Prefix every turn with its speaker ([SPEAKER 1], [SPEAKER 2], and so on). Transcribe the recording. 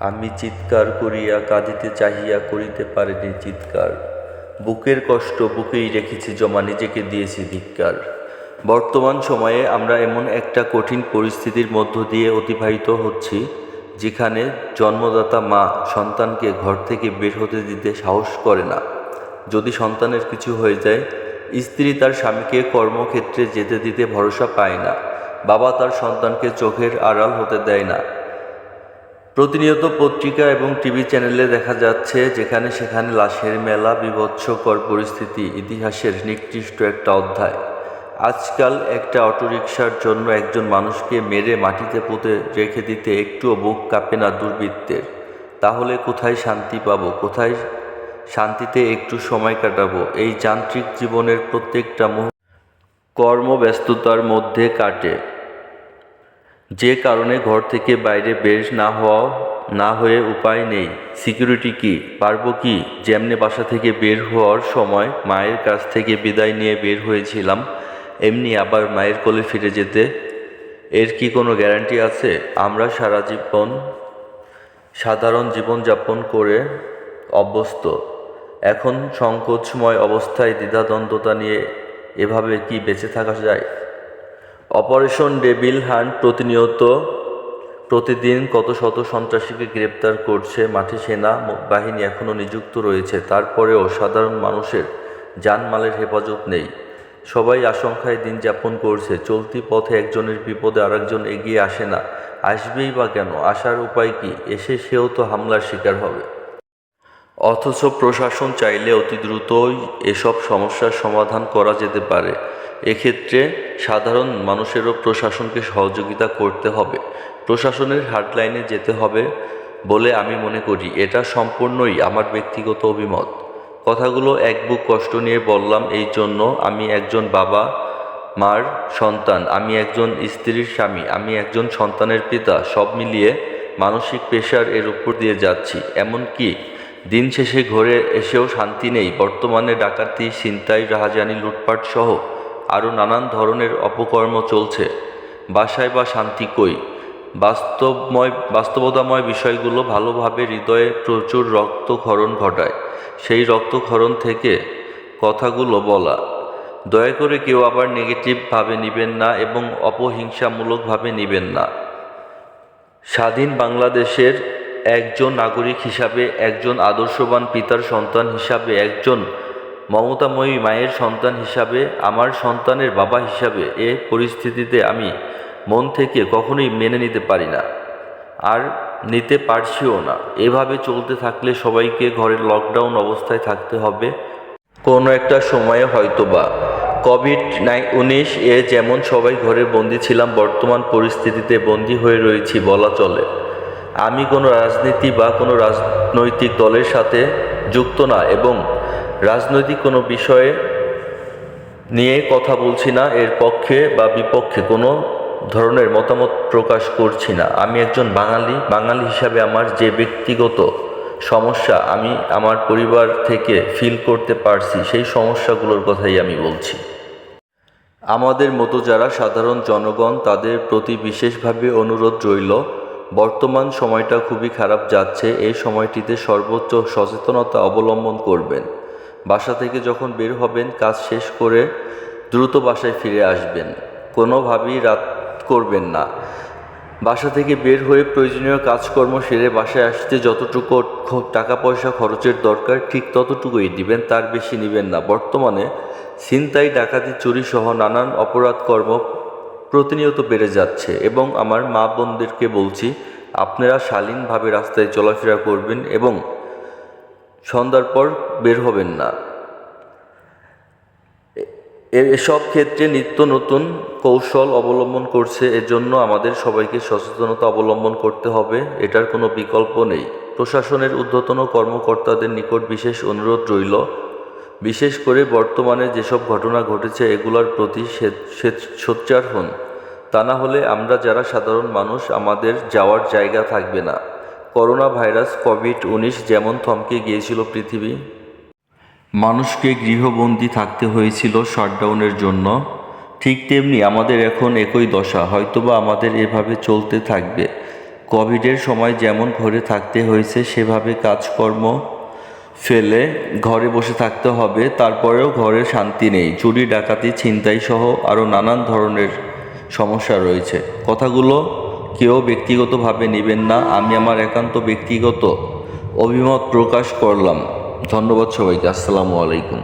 [SPEAKER 1] আমি চিৎকার করিয়া কাঁদিতে চাহিয়া করিতে পারিনি চিৎকার। বুকের কষ্ট বুকেই রেখেছি জমা, নিজেকে দিয়েছি ধিক্কার। বর্তমান সময়ে আমরা এমন একটা কঠিন পরিস্থিতির মধ্য দিয়ে অতিবাহিত হচ্ছি, যেখানে জন্মদাতা মা সন্তানকে ঘর থেকে বের হতে দিতে সাহস করে না। যদি সন্তানের কিছু হয়ে যায়, স্ত্রী তার স্বামীকে কর্মক্ষেত্রে যেতে দিতে ভরসা পায় না। বাবা তার সন্তানকে চোখের আড়াল হতে দেয় না। প্রতিনিয়ত পত্রিকা এবং টিভি চ্যানেলে দেখা যাচ্ছে যেখানে সেখানে লাশের মেলা, বিভৎসকর পরিস্থিতি, ইতিহাসের নিকৃষ্ট একটা অধ্যায়। আজকাল একটা অটোরিকশার জন্য একজন মানুষকে মেরে মাটিতে পুঁতে রেখে দিতে একটুও বুক কাঁপে না দুর্বৃত্তের। তাহলে কোথায় শান্তি পাব? কোথায় শান্তিতে একটু সময় কাটাবো? এই যান্ত্রিক জীবনের প্রত্যেকটা মুহূর্ত কর্মব্যস্ততার মধ্যে কাটে। যে কারণে ঘর থেকে বাইরে বের না হওয়া, না হয়ে উপায় নেই। সিকিউরিটি কি? পারব কি? যেমনি বাসা থেকে বের হওয়ার সময় মায়ের কাছ থেকে বিদায় নিয়ে বের হয়েছিলাম, এমনি আবার মায়ের কোলে ফিরে যেতে। এর কি কোনো গ্যারান্টি আছে? আমরা সারা জীবন, সাধারণ জীবনযাপন করে অভ্যস্ত। এখন সংকোচময় অবস্থায় দ্বিধাদ্বন্দ্বতা নিয়ে এভাবে কি বেঁচে থাকা যায়? অপারেশন ডেভিল হান্ট প্রতিনিয়ত প্রতিদিন কত শত সন্ত্রাসীকে গ্রেপ্তার করছে মাঠে সেনা বাহিনী এখনও নিযুক্ত রয়েছে। তারপরেও সাধারণ মানুষের জানমালের হেফাজত নেই। সবাই আশঙ্কায় দিন যাপন করছে। চলতি পথে একজনের বিপদে আরেকজন এগিয়ে আসে না। আসবেই বা কেন? আসার উপায় কি? এসে সেও তো হামলার শিকার হবে। অথচ প্রশাসন চাইলে অতি দ্রুতই এসব সমস্যার সমাধান করা যেতে পারে। এক্ষেত্রে সাধারণ মানুষেরও প্রশাসনকে সহযোগিতা করতে হবে। প্রশাসনের হার্ডলাইনে যেতে হবে বলে আমি মনে করি। এটা সম্পূর্ণই আমার ব্যক্তিগত অভিমত। কথাগুলো এক বুক কষ্ট নিয়ে বললাম এই জন্য আমি একজন বাবা, মার সন্তান, আমি একজন স্ত্রীর স্বামী, আমি একজন সন্তানের পিতা, সব মিলিয়ে মানসিক প্রেশার এর উপর দিয়ে যাচ্ছি। এমনকি দিন শেষে ঘরে এসেও শান্তি নেই। বর্তমানে ডাকাতি, ছিনতাই, রাহাজানি, লুটপাট সহ আরও নানান ধরনের অপকর্ম চলছে। বাসায় বা শান্তি কই? বাস্তবময়, বাস্তবতাময় বিষয়গুলো ভালোভাবে হৃদয়ে প্রচুর রক্তক্ষরণ ঘটায়। সেই রক্তক্ষরণ থেকে কথাগুলো বলা। দয়া করে কেউ আবার নেগেটিভভাবে নেবেন না এবং অপহিংসামূলকভাবে নেবেন না। স্বাধীন বাংলাদেশের একজন নাগরিক হিসাবে, একজন আদর্শবান পিতার সন্তান হিসাবে, একজন মমতাময়ী মায়ের সন্তান হিসাবে, আমার সন্তানের বাবা হিসাবে এ পরিস্থিতিতে আমি মন থেকে কখনোই মেনে নিতে পারি না। আর নিতে পারছিও না। এভাবে চলতে থাকলে সবাইকে ঘরের লকডাউন অবস্থায় থাকতে হবে। কোনো একটা সময়ে হয়তোবা। কোভিড নাই উনিশ এ যেমন সবাই ঘরে বন্দি ছিলাম, বর্তমান পরিস্থিতিতে বন্দি হয়ে রয়েছি বলা চলে। আমি কোনো রাজনীতি বা কোনো রাজনৈতিক দলের সাথে যুক্ত না এবং রাজনৈতিক কোনো বিষয়ে নিয়ে কথা বলছি না, এর পক্ষে বা বিপক্ষে কোনো ধরনের মতামত প্রকাশ করছি না। আমি একজন বাঙালি বাঙালি হিসাবে আমার যে ব্যক্তিগত সমস্যা আমি আমার পরিবার থেকে ফিল করতে পারছি, সেই সমস্যাগুলোর কথাই আমি বলছি। আমাদের মতো যারা সাধারণ জনগণ, তাদের প্রতি বিশেষভাবে অনুরোধ রইল, বর্তমান সময়টা খুবই খারাপ যাচ্ছে, এই সময়টিতে সর্বোচ্চ সচেতনতা অবলম্বন করবেন। বাসা থেকে যখন বের হবেন, কাজ শেষ করে দ্রুত বাসায় ফিরে আসবেন। কোনোভাবেই রাত করবেন না। বাসা থেকে বের হয়ে প্রয়োজনীয় কাজকর্ম সেরে বাসায় আসতে যতটুকু টাকা পয়সা খরচের দরকার, ঠিক ততটুকুই দিবেন, তার বেশি নেবেন না। বর্তমানে ছিনতাই, ডাকাতি চুরি সহ নানান অপরাধ কর্ম প্রতিনিয়ত বেড়ে যাচ্ছে এবং আমার মা বোনদেরকে বলছি, আপনারা শালীনভাবে রাস্তায় চলাফেরা করবেন এবং সন্ধ্যার পর বের হবেন না। এসব ক্ষেত্রে নিত্য নতুন কৌশল অবলম্বন করছে, এজন্য আমাদের সবাইকে সচেতনতা অবলম্বন করতে হবে, এটার কোনো বিকল্প নেই। প্রশাসনের ঊর্ধ্বতন কর্মকর্তাদের নিকট বিশেষ অনুরোধ রইল, বিশেষ করে বর্তমানে যেসব ঘটনা ঘটেছে, এগুলোর প্রতি সোচ্চার হন। তা না হলে আমরা যারা সাধারণ মানুষ, আমাদের যাওয়ার জায়গা থাকবে না। করোনা ভাইরাস কোভিড উনিশ যেমন থমকে গিয়েছিল পৃথিবী, মানুষকে গৃহবন্দী থাকতে হয়েছিল শাটডাউনের জন্য, ঠিক তেমনি আমাদের এখন একই দশা, হয়তোবা আমাদের এভাবে চলতে থাকবে। কোভিডের সময় যেমন ঘরে থাকতে হয়েছে, সেভাবে কাজকর্ম ফেলে ঘরে বসে থাকতে হবে, তারপরেও ঘরে শান্তি নেই, চুরি, ডাকাতি ছিনতাই সহ আরও নানান ধরনের সমস্যা রয়েছে। কথাগুলো কেউ ব্যক্তিগতভাবে নেবেন না, আমি আমার একান্ত ব্যক্তিগত অভিমত প্রকাশ করলাম। ধন্যবাদ সবাইকে, আসসালামু আলাইকুম।